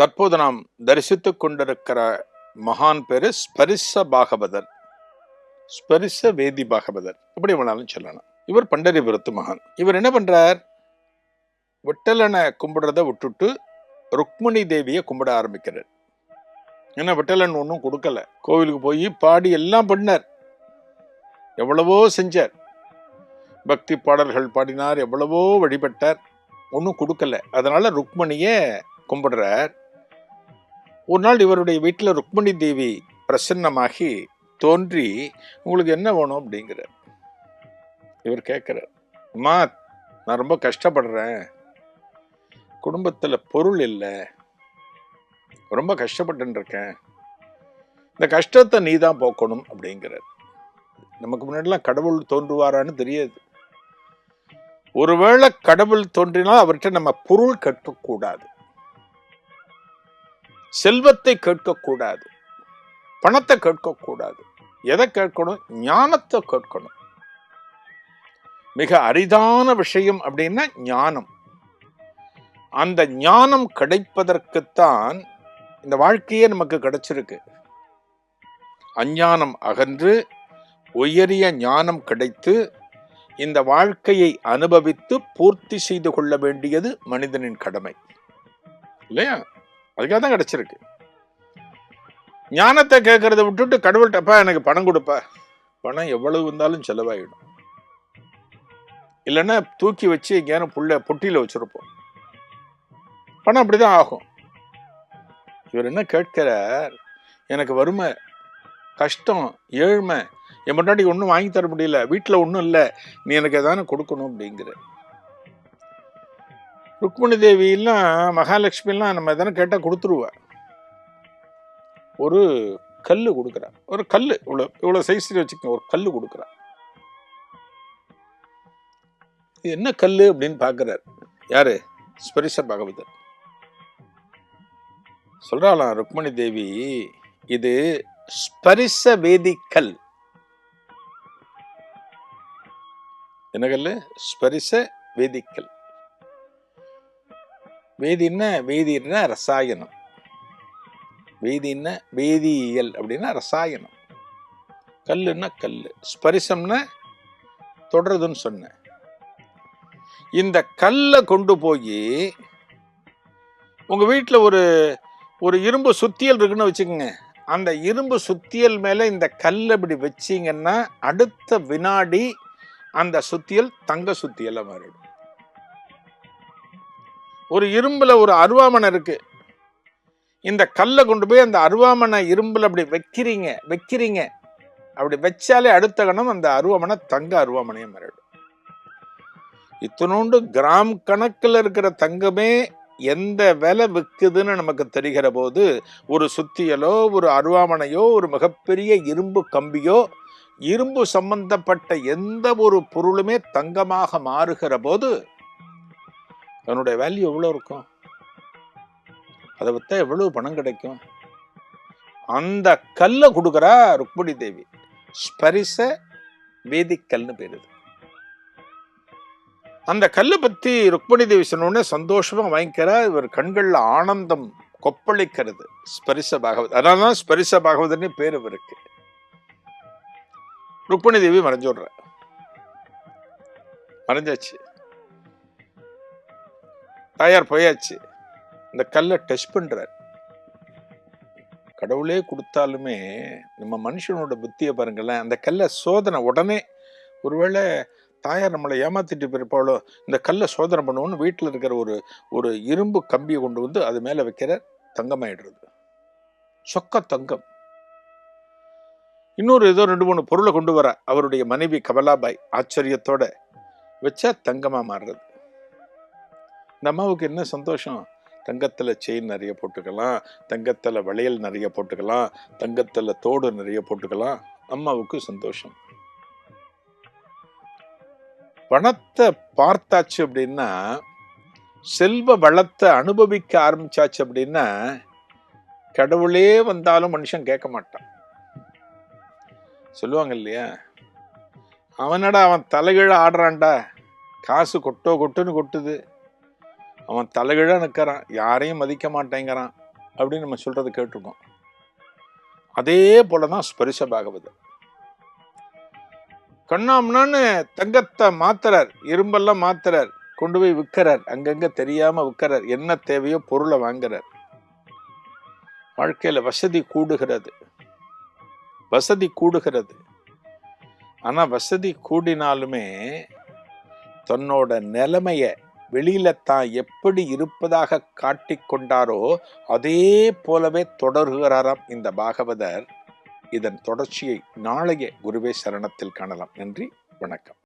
தற்போது நாம் தரிசித்துக் கொண்டிருக்கிற மகான் பேரு ஸ்பரிச பாகவதர். ஸ்பரிச வேதி பாகவதர். எப்படி வேணாலும் சொல்லலாம். இவர் பண்டரிபுரத்து மகான். இவர் என்ன பண்றார்? விட்டலனை கும்பிடுறத விட்டுட்டு ருக்மணி தேவியை கும்பிட ஆரம்பிக்கிறார். ஏன்னா விட்டலன் ஒன்றும் கொடுக்கல. கோவிலுக்கு போய் பாடி எல்லாம் பண்ணார். எவ்வளவோ செஞ்சார். பக்தி பாடல்கள் பாடினார் எவ்வளவோ வழிபட்டார். ஒன்றும் கொடுக்கல. அதனால ருக்மணியை கும்பிடுறார். ஒரு நாள் இவருடைய வீட்டில் ருக்மணி தேவி பிரசன்னமாகி தோன்றி உங்களுக்கு என்ன வேணும்? அப்படிங்கிறார். இவர் கேட்குறார் அம்மா நான் ரொம்ப கஷ்டப்படுறேன். குடும்பத்தில் பொருள் இல்லை. ரொம்ப கஷ்டப்பட்டுருக்கேன் இந்த கஷ்டத்தை நீ தான் போக்கணும். அப்படிங்கிறார். நமக்கு முன்னாடிலாம் கடவுள் தோன்றுவாரான்னு தெரியாது. ஒருவேளை கடவுள் தோன்றினால் அவர்கிட்ட நம்ம பொருள் கட்டக்கூடாது செல்வத்தை கேட்கக்கூடாது. பணத்தை கேட்கக்கூடாது. எதை கேட்கணும்? ஞானத்தை கேட்கணும். மிக அரிதான விஷயம் அப்படின்னா ஞானம். அந்த ஞானம் கிடைப்பதற்குத்தான் இந்த வாழ்க்கையே நமக்கு கிடைச்சிருக்கு. அஞ்ஞானம் அகன்று உயரிய ஞானம் கிடைத்து இந்த வாழ்க்கையை அனுபவித்து பூர்த்தி செய்து கொள்ள வேண்டியது மனிதனின் கடமை. இல்லையா? அதுக்காக தான் கிடைச்சிருக்கு. ஞானத்தை கேட்கறத விட்டுட்டு கடவுள்கிட்டப்பா எனக்கு பணம் கொடுப்பா. பணம் எவ்வளவு இருந்தாலும் செலவாயிடும். இல்லைன்னா தூக்கி வச்சு எங்கேயான புள்ள பொட்டியில வச்சிருப்போம். பணம் அப்படிதான் ஆகும். இவர் என்ன கேட்கிறார்? எனக்கு வறுமை கஷ்டம் ஏழ்மை என் பொண்டாட்டிக்கு ஒன்றும் வாங்கி தர முடியல வீட்டில் ஒன்றும் இல்லை நீ எனக்கு எதானு கொடுக்கணும் அப்படிங்கிற ருக்மிணி தேவியெல்லாம் மகாலட்சுமிலாம் நம்ம எதனா கேட்டால் கொடுத்துருவா ஒரு கல் கொடுக்குறா ஒரு கல் இவ்வளோ இவ்வளோ சைஸில் வச்சுக்கோங்க ஒரு கல் கொடுக்குறா இது என்ன கல் அப்படின்னு பார்க்குறாரு. யாரு? ஸ்பரிச பகவதர். சொல்கிறாளாம் ருக்மணி தேவி இது ஸ்பரிச வேதிக்கல் என்ன கல் ஸ்பரிச வேதிக்கல் வேதின்னா வேதின்னா ரசாயனம். வேதின்னா வேதியியல் அப்படின்னா ரசாயனம். கல்லுன்னா கல் ஸ்பரிசம்னா தொடருதுன்னு சொன்னேன். இந்த கல்லை கொண்டு போய் உங்கள் வீட்டில் ஒரு ஒரு இரும்பு சுத்தியல் இருக்குன்னு வச்சுக்கோங்க. அந்த இரும்பு சுத்தியல் மேலே இந்த கல் இப்படி வச்சீங்கன்னா அடுத்த வினாடி அந்த சுத்தியல் தங்க சுத்தியலா மாறிடும். ஒரு இரும்பில் ஒரு அருவாமனை இருக்குது இந்த கல்லை கொண்டு போய் அந்த அருவாமனை இரும்பில் அப்படி வைக்கிறீங்க வைக்கிறீங்க. அப்படி வச்சாலே அடுத்த கணம் அந்த அருவாமனை தங்க அருவாமனையை மாறிடும். இத்தனோண்டு கிராம் கணக்கில் இருக்கிற தங்கமே எந்த விலை விற்குதுன்னு நமக்கு தெரிகிற போது ஒரு சுத்தியலோ ஒரு அருவாமனையோ ஒரு மிகப்பெரிய இரும்பு கம்பியோ இரும்பு சம்பந்தப்பட்ட எந்த ஒரு பொருளுமே தங்கமாக மாறுகிற போது அதனுடைய வேல்யூ எவ்வளோ இருக்கும்? அதை வித்தா எவ்வளவு பணம் கிடைக்கும்? அந்த கல்லை கொடுக்குறா ருக்மிணி தேவி. ஸ்பரிச வேதிக்கல்னு பேரு இது. அந்த கல்லை பற்றி ருக்மிணி தேவி சொன்னோடனே சந்தோஷமாக வாங்கிக்கிறா. இவர் கண்களில் ஆனந்தம் கொப்பளிக்கிறது. ஸ்பரிச பாகவத் அதனால தான் ஸ்பரிச பாகவதர்னு பேர் இவருக்கு. ருக்மிணி தேவி மறைஞ்சோடுற. மறைஞ்சாச்சு. தாயார் போயாச்சு. இந்த கல்லை டெஸ்ட் பண்றார். கடவுளே கொடுத்தாலுமே நம்ம மனுஷனோட புத்தியை பாருங்களேன் அந்த கல்லை சோதனை உடனே ஒருவேளை தாயார் நம்மளை ஏமாத்திட்டு போயிருப்பாளோ இந்த கல்லை சோதனை பண்ணுவோன்னு வீட்டில் இருக்கிற ஒரு ஒரு இரும்பு கம்பியை கொண்டு வந்து அது மேலே வைக்கிற தங்கமாயிடுறது. சொக்க தங்கம். இன்னொரு ஏதோ ரெண்டு மூணு பொருளை கொண்டு வர அவருடைய மனைவி கமலாபாய் ஆச்சரியத்தோட வச்சா தங்கமாக மாறுறது. இந்த அம்மாவுக்கு என்ன சந்தோஷம்? தங்கத்துல செயின் நிறைய போட்டுக்கலாம். தங்கத்துல வளையல் நிறைய போட்டுக்கலாம். தங்கத்துல தோடு நிறைய போட்டுக்கலாம். அம்மாவுக்கு சந்தோஷம். பணத்தை பார்த்தாச்சு அப்படின்னா செல்வ வளத்தை அனுபவிக்க ஆரம்பிச்சாச்சு அப்படின்னா கடவுளே வந்தாலும் மனுஷன் கேட்க மாட்டான். சொல்லுவாங்க இல்லையா? அவனடா அவன் தலைகீழ ஆடுறான்டா. காசு கொட்டோ கொட்டுன்னு கொட்டுது. அவன் தலைகீழ நிற்கிறான் யாரையும் மதிக்க மாட்டேங்கிறான் அப்படின்னு நம்ம சொல்றது கேட்டிருக்கோம். அதே போலதான் ஸ்பரிச பாகவதர் கண்ணாம்னான்னு தங்கத்தை மாத்துறார் இரும்பெல்லாம் மாத்துறார் கொண்டு போய் விற்கிறார் அங்கங்க தெரியாம விற்கிறார் என்ன தேவையோ பொருளை வாங்குறார். வாழ்க்கையில வசதி கூடுகிறது. வசதி கூடுகிறது. ஆனா வசதி கூடினாலுமே தன்னோட நிலைமையை வெளியில தான் எப்படி இருப்பதாக காட்டிக்கொண்டாரோ அதே போலவே தொடர்கிறாராம் இந்த பாகவதர். இதன் தொடர்ச்சியை நாளைய குருவே சரணத்தில் காணலாம். நன்றி வணக்கம்.